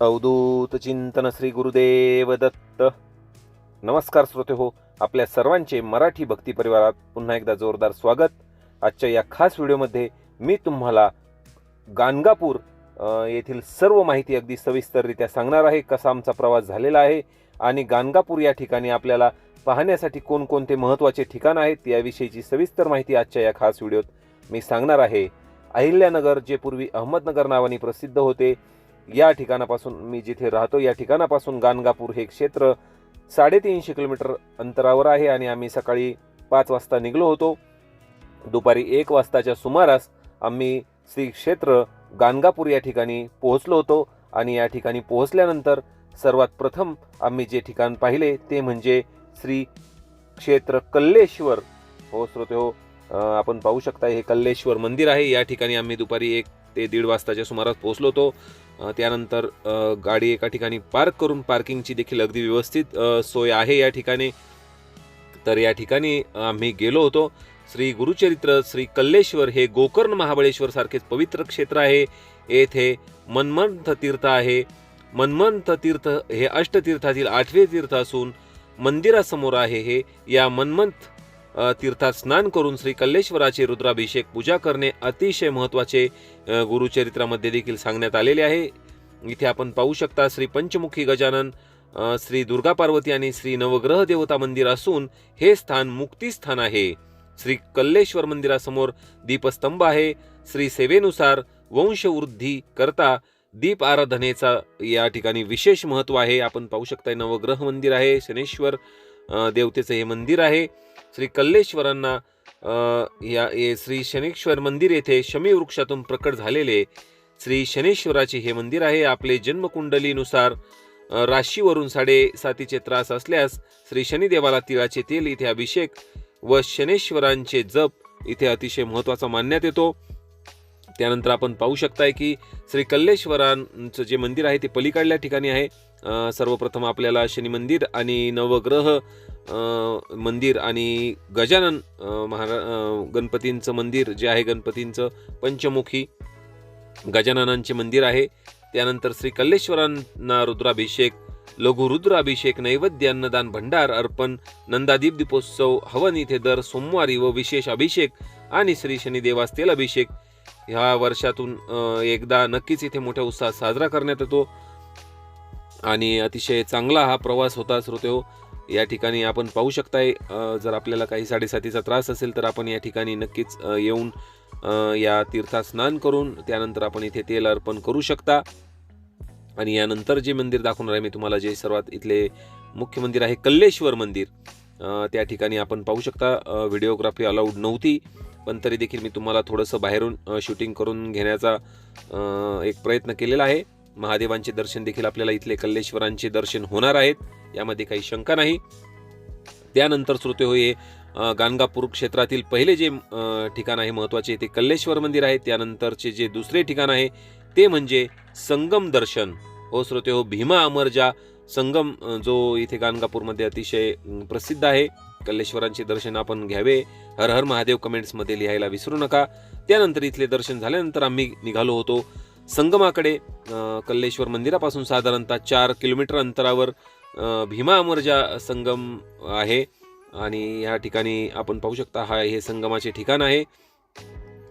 अवधूत चिंतन श्री गुरुदेव दत्त नमस्कार श्रोते हो आपल्या सर्वांचे मराठी भक्ती परिवारात पुन्हा एकदा जोरदार स्वागत. आजच्या या खास व्हिडिओमध्ये मी तुम्हाला गाणगापूर येथील सर्व माहिती अगदी सविस्तररित्या सांगणार आहे कसा आमचा प्रवास झालेला आहे आणि गाणगापूर या ठिकाणी आपल्याला पाहण्यासाठी कोणकोणते महत्त्वाचे ठिकाण आहेत याविषयीची सविस्तर माहिती आजच्या या खास व्हिडिओत मी सांगणार आहे. अहिल्यानगर जे पूर्वी अहमदनगर नावाने प्रसिद्ध होते या ठिकाणापासून मी जिथे राहतो या ठिकाणापासून गाणगापूर हे क्षेत्र साडेतीनशे किलोमीटर अंतरावर आहे आणि आम्ही सकाळी पाच वाजता निघलो होतो. दुपारी एक वाजताच्या सुमारास आम्ही श्री क्षेत्र गाणगापूर या ठिकाणी पोहोचलो होतो आणि या ठिकाणी पोहोचल्यानंतर सर्वात प्रथम आम्ही जे ठिकाण पाहिले ते म्हणजे श्री क्षेत्र कल्लेश्वर. हो श्रोते हो आपण पाहू शकता हे कल्लेश्वर मंदिर आहे. या ठिकाणी आम्ही दुपारी एक ते दीड वाजताच्या सुमारास पोहोचलो होतो. त्यानंतर गाडी एका ठिकाणी पार्क करून पार्किंगची देखील अगदी व्यवस्थित सोय आहे या ठिकाणी. तर या ठिकाणी आम्ही गेलो होतो. श्री गुरुचरित्र श्री कल्लेश्वर हे गोकर्ण महाबळेश्वर सारखेच पवित्र क्षेत्र आहे. येथे मनमंथ तीर्थ आहे. मनमंथ तीर्थ हे अष्टतीर्थातील आठवे तीर्थ असून मंदिरासमोर आहे हे. या मनमंथ तीर्थात स्नान करून श्री कल्लेश्वराचे रुद्राभिषेक पूजा करणे अतिशय महत्त्वाचे गुरुचरित्रामध्ये देखील सांगण्यात आलेले आहे. इथे आपण पाहू शकता श्री पंचमुखी गजानन श्री दुर्गा पार्वती आणि श्री नवग्रह देवता मंदिर असून हे स्थान मुक्तीस्थान आहे. श्री कल्लेश्वर मंदिरासमोर दीपस्तंभ आहे. श्री सेवेनुसार वंशवृद्धी करता दीप आराधनेचा या ठिकाणी विशेष महत्त्व आहे. आपण पाहू शकता नवग्रह मंदिर आहे शनेश्वर देवतेचं हे मंदिर आहे. श्री कल्लेश्वरांना या हे श्री शनेश्वर मंदिर येथे शमी वृक्षातून प्रकट झालेले श्री शनेश्वराचे हे मंदिर आहे. आपले जन्मकुंडलीनुसार राशीवरून साडेसातीचे त्रास असल्यास श्री शनिदेवाला तिळाचे तेल इथे अभिषेक व शनेश्वरांचे जप इथे अतिशय महत्त्वाचा मानण्यात येतो. त्यानंतर आपण पाहू शकताय की श्री कल्लेश्वरांचं जे मंदिर आहे ते पलीकडल्या ठिकाणी आहे. सर्वप्रथम आपल्याला शनी मंदिर आणि नवग्रह मंदिर आणि गजानन महारा गणपतींचं मंदिर जे आहे गणपतींचं पंचमुखी गजाननांचे मंदिर आहे. त्यानंतर श्री कल्लेश्वरांना रुद्राभिषेक लघु रुद्राभिषेक नैवेद्य अन्नदान भंडार अर्पण नंदादीप दीपोत्सव हवन इथे दर सोमवारी व विशेष अभिषेक आणि श्री शनिदेवास तेल अभिषेक ह्या वर्षातून एकदा नक्कीच इथे मोठ्या उत्साहात साजरा करण्यात येतो. आणि अतिशय चांगला हा प्रवास होता श्रोते हो या ठिकाणी आपण पाहू शकताय जर आपल्याला काही साडेसातीचा त्रास असेल तर आपण या ठिकाणी नक्कीच येऊन या तीर्थात स्नान करून त्यानंतर आपण इथे तेल अर्पण करू शकता. आणि यानंतर जे मंदिर दाखवणार आहे मी तुम्हाला जे सर्वात इथले मुख्य मंदिर आहे कल्लेश्वर मंदिर त्या ठिकाणी आपण पाहू शकता. व्हिडिओग्राफी अलाउड नव्हती पण तरी देखील मी तुम्हाला थोडंसं बाहेरून शूटिंग करून घेण्याचा एक प्रयत्न केलेला आहे. महादेवांचे दर्शन देखील आपल्याला इथले कल्लेश्वरांचे दर्शन होणार आहेत. यामध्ये काही शंका नाही. त्यानंतर श्रोते होय गाणगापूर क्षेत्रातील पहिले जे ठिकाण आहे महत्त्वाचे ते कल्लेश्वर मंदिर आहे. त्यानंतरचे जे दुसरे ठिकाण आहे ते म्हणजे संगम दर्शन. हो श्रोते हो भीमा अमरजा संगम जो इथे गाणगापूरमध्ये अतिशय प्रसिद्ध आहे. कल्लेश्वरांचे दर्शन आपण घ्यावे. हर हर महादेव कमेंट्समध्ये लिहायला विसरू नका. त्यानंतर इथले दर्शन झाल्यानंतर आम्ही निघालो होतो संगमाकडे. कल्लेश्वर मंदिरापासून साधारणतः चार किलोमीटर अंतरावर भीमा अमरजा संगम आहे आणि या ठिकाणी आपण पाहू शकता हा हे संगमाचे ठिकाण आहे.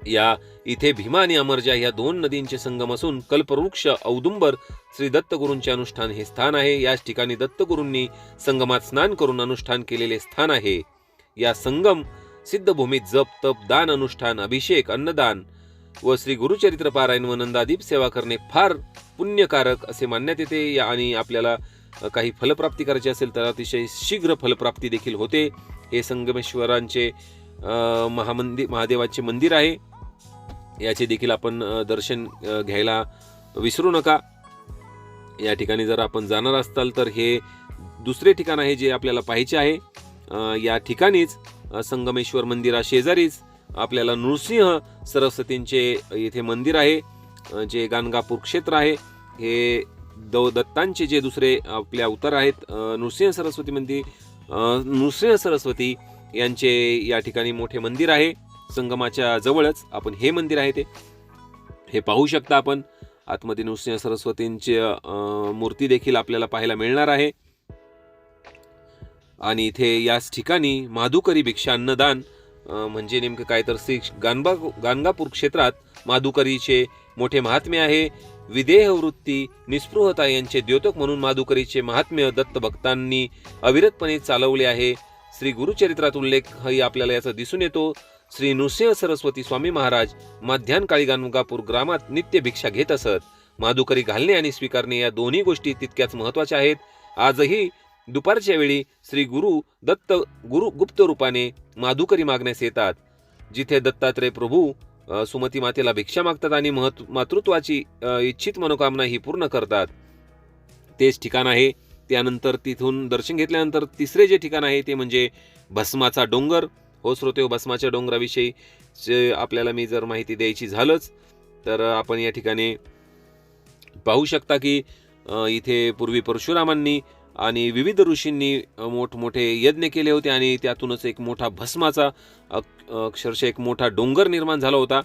या इथे भीमा आणि अमरजा या दोन नदींचे संगम असून कल्पवृक्ष औदुंबर श्री दत्तगुरूंचे अनुष्ठान हे स्थान आहे. याच ठिकाणी दत्तगुरूंनी संगमात स्नान करून अनुष्ठान केलेले स्थान आहे. या संगम सिद्धभूमीत जप तप दान अनुष्ठान अभिषेक अन्नदान व श्री गुरुचरित्र पारायण व नंदादीप सेवा करणे फार पुण्यकारक असे मानण्यात येते. या आणि आपल्याला काही फलप्राप्ती करायची असेल तर अतिशय शीघ्र फलप्राप्ती देखील होते. हे संगमेश्वरांचे महामंदिर महादेवाचे मंदिर आहे. याचे देखील आपण दर्शन घ्यायला विसरू नका. या ठिकाणी जर आपण जाणार असाल तर हे दुसरे ठिकाण आहे जे आपल्याला पाहायचे आहे. या ठिकाणीच संगमेश्वर मंदिरा शेजारीच आपल्याला नृसिंह सरस्वतींचे येथे मंदिर आहे जे गाणगापूर क्षेत्र आहे. हे दौ दत्तांचे जे दुसरे आपले अवतार आहेत नृसिंह सरस्वती मंदिर नृसिंह सरस्वती यांचे या ठिकाणी मोठे मंदिर आहे. संगमाच्या जवळच आपण हे मंदिर आहे ते. हे पाहू शकता आपण. आतमध्ये नृसिंह सरस्वतींची मूर्ती देखील आपल्याला पाहायला मिळणार आहे. आणि इथे याच ठिकाणी माधुकरी भिक्षा अन्नदान म्हणजे नेमकं काय तर श्री गानबा गाणगापूर क्षेत्रात माधुकरीचे मोठे महात्म्य आहे. विदेह वृत्ती निस्पृहता यांचे द्योतक म्हणून माधुकरीचे महात्म्य दत्त भक्तांनी अविरतपणे चालवले आहे. श्री गुरुचरित्रात उल्लेखही आपल्याला याचा दिसून येतो. श्री नृसिंह सरस्वती स्वामी महाराज माध्यान्हकाळी गाणगापूर ग्रामात नित्य भिक्षा घेत असत. माधुकरी घालणे आणि स्वीकारणे या दोन्ही गोष्टी तितक्याच महत्त्वाच्या आहेत. आजही दुपारच्या वेळी श्री गुरु दत्त गुरु गुप्त रूपाने माधुकरी मागण्यास येतात. जिथे दत्तात्रय प्रभू सुमती मातेला भिक्षा मागतात आणि महत् मातृत्वाची इच्छित मनोकामना ही पूर्ण करतात. तेच ठिकाण आहे. त्यानंतर तिथून दर्शन घेतल्यानंतर तिसरे जे ठिकाण आहे ते म्हणजे भस्माचा डोंगर. हो श्रोते हो, भस्माच्या डोंगराविषयी आपल्याला मी जर माहिती द्यायची झालंच तर आपण या ठिकाणी पाहू शकता की इथे पूर्वी परशुरामांनी आणि विविध ऋषींनी मोठमोठे यज्ञ केले होते आणि त्यातूनच एक मोठा भस्माचा अक्षरशः एक मोठा डोंगर निर्माण झाला होता.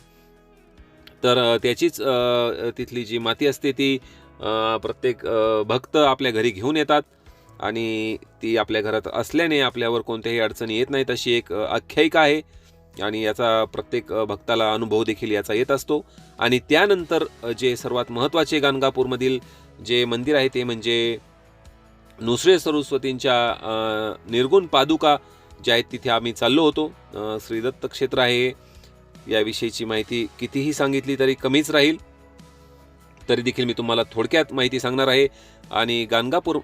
तर त्याचीच तिथली जी माती असते ती प्रत्येक भक्त आपल्या घरी घेऊन येतात आणि ती आपल्या घरात असल्याने आपल्यावर कोणत्याही अडचणी येत नाहीत अशी एक आख्यायिका आहे. आणि याचा प्रत्येक भक्ताला अनुभव देखील याचा येत असतो. आणि त्यानंतर जे सर्वात महत्त्वाचे गाणगापूरमधील जे मंदिर आहे ते म्हणजे नुसरे सरस्वतींच्या निर्गुण पादुका जे आहेत तिथे आम्ही चाललो होतो. श्रीदत्त क्षेत्र आहे. याविषयीची माहिती कितीही सांगितली तरी कमीच राहील. तरी देखील मी तुम्हाला थोडक्यात माहिती सांगणार आहे. आणि गाणगापूर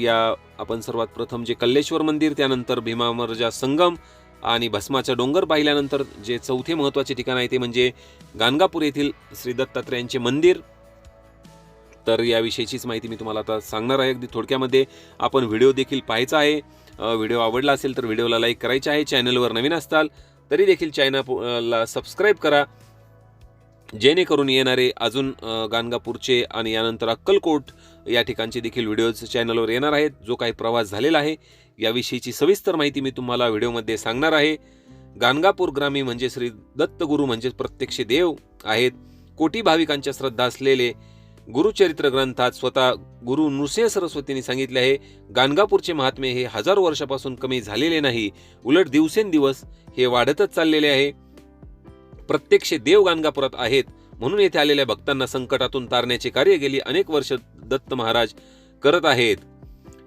या आपण सर्वात प्रथम जे कल्लेश्वर मंदिर त्यानंतर भीमामर्जा संगम आणि भस्माचा डोंगर पाहिल्यानंतर जे चौथे महत्त्वाचे ठिकाण आहे ते म्हणजे गाणगापूर येथील श्री दत्तात्रयांचे मंदिर. तर याविषयीचीच माहिती मी तुम्हाला आता सांगणार आहे. अगदी थोडक्यामध्ये आपण व्हिडिओ देखील पाहायचा आहे. व्हिडिओ आवडला असेल तर व्हिडिओला लाईक करायचे आहे चॅनलवर नवीन असताल तरी देखील चॅनलला सबस्क्राईब करा. जेणेकरून येणारे अजून गाणगापूरचे आणि यानंतर अक्कलकोट या ठिकाणचे देखील व्हिडिओज चॅनलवर येणार आहेत. जो काही प्रवास झालेला आहे याविषयीची सविस्तर माहिती मी तुम्हाला व्हिडिओमध्ये सांगणार आहे. गाणगापूर ग्रामी म्हणजे श्री दत्तगुरू म्हणजे प्रत्यक्ष देव आहेत. कोटी भाविकांच्या श्रद्धा असलेले गुरुचरित्र ग्रंथात स्वतः गुरु नृसिंह सरस्वतींनी सांगितले आहे गाणगापूरचे महात्मे हे हजारो वर्षापासून कमी झालेले नाही उलट दिवसेंदिवस हे वाढतच चाललेले आहे. प्रत्यक्ष देव गाणगापुरात आहेत म्हणून येथे आलेल्या भक्तांना संकटातून तारण्याचे कार्य गेली अनेक वर्ष दत्त महाराज करत आहेत.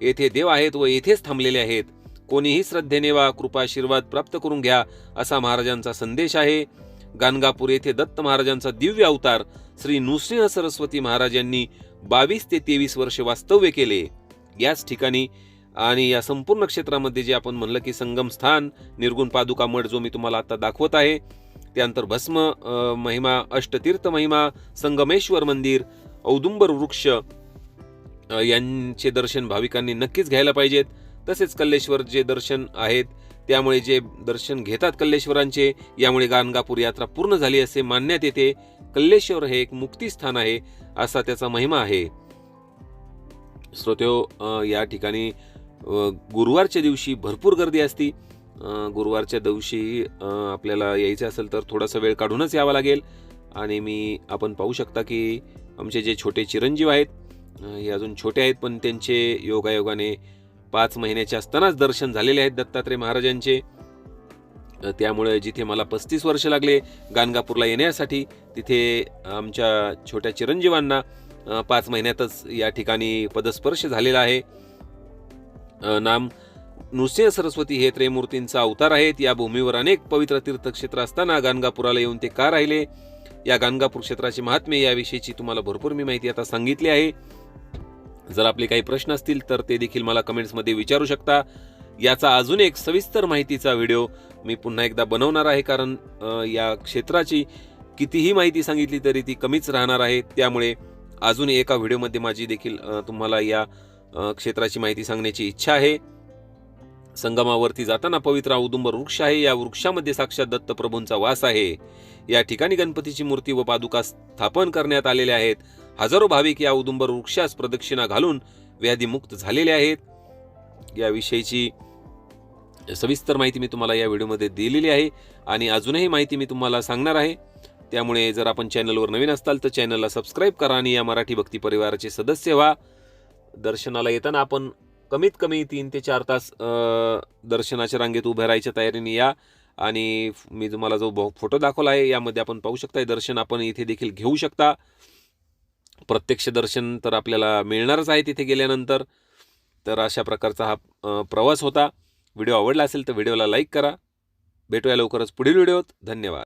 येथे देव आहेत व येथेच थांबलेले आहेत. कोणीही श्रद्धेने वा कृपाशीर्वाद प्राप्त करून घ्या असा महाराजांचा संदेश आहे. गाणगापूर येथे दत्त महाराजांचा दिव्य अवतार श्री नृसिंह सरस्वती महाराज यांनी बावीस ते तेवीस वर्ष वास्तव्य केले. याच ठिकाणी आणि या संपूर्ण क्षेत्रामध्ये जे आपण म्हणलं की संगम स्थान निर्गुण पादुका मठ जो मी तुम्हाला आता दाखवत आहे त्यानंतर भस्म महिमा अष्टतीर्थ महिमा संगमेश्वर मंदिर औदुंबर वृक्ष यांचे दर्शन भाविकांनी नक्कीच घ्यायला पाहिजेत. तसेच कल्लेश्वर जे दर्शन आहेत त्यामुळे जे दर्शन घेतात कल्लेश्वरांचे यामुळे गाणगापूर यात्रा पूर्ण झाली असे मानण्यात येते. कल्लेश्वर हे एक मुक्तीस्थान आहे असा त्याचा महिमा आहे. श्रोत्यो या ठिकाणी गुरुवारच्या दिवशी भरपूर गर्दी असती. गुरुवारच्या दिवशी आपल्याला यायचं असेल तर थोडासा वेळ काढूनच यावा लागेल. आणि मी आपण पाहू शकता की आमचे जे छोटे चिरंजीव आहेत हे अजून छोटे आहेत पण त्यांचे योगायोगाने पाच महिन्याचे असतानाच दर्शन झालेले आहेत दत्तात्रय महाराजांचे. त्यामुळे जिथे मला पस्तीस वर्ष लागले गाणगापूरला येण्यासाठी तिथे आमच्या छोट्या चिरंजीवांना पाच महिन्यातच या ठिकाणी पदस्पर्श झालेला आहे. नाम नृसिंह सरस्वती हे त्रयमूर्तींचा अवतार आहेत. या भूमीवर अनेक पवित्र तीर्थक्षेत्र असताना गाणगापुराला येऊन ते का राहिले? या गाणगापूर क्षेत्राचे महात्म्य याविषयीची तुम्हाला भरपूर मी माहिती आता सांगितली आहे. जर आपले काही प्रश्न असतील तर ते देखील मला कमेंट्समध्ये विचारू शकता. याचा अजून एक सविस्तर माहितीचा व्हिडिओ मी पुन्हा एकदा बनवणार आहे कारण या क्षेत्राची कितीही माहिती सांगितली तरी ती कमीच राहणार आहे. त्यामुळे अजून एका व्हिडिओमध्ये माझी देखील तुम्हाला या क्षेत्राची माहिती सांगण्याची इच्छा आहे. संगमावरती जाताना पवित्र औदुंबर वृक्ष आहे. या वृक्षामध्ये साक्षात दत्तप्रभूंचा वास आहे. या ठिकाणी गणपतीची मूर्ती व पादुका स्थापन करण्यात आलेल्या आहेत. हजारो भाविक या उदुंबर वृक्षास प्रदक्षिणा घालून व्याधीमुक्त झालेले आहेत. याविषयीची सविस्तर माहिती मी तुम्हाला या व्हिडिओमध्ये दिलेली आहे आणि अजूनही माहिती मी तुम्हाला सांगणार आहे. त्यामुळे जर आपण चॅनलवर नवीन असताल तर चॅनलला सबस्क्राईब करा आणि या मराठी भक्ती परिवाराचे सदस्य व्हा. दर्शनाला येताना आपण कमीत कमी तीन ते चार तास दर्शनाच्या रांगेत उभ्या राहायच्या तयारीने या आणि मी तुम्हाला जो फोटो दाखवला आहे यामध्ये आपण पाहू शकता दर्शन आपण इथे देखील घेऊ शकता. प्रत्यक्ष दर्शन तर आपल्याला मिळणारच आहे तिथे गेल्यानंतर. तर अशा प्रकारचा हा प्रवास होता. व्हिडिओ आवडला असेल तर व्हिडिओला लाईक करा. भेटूया लवकरच पुढील व्हिडिओत. धन्यवाद.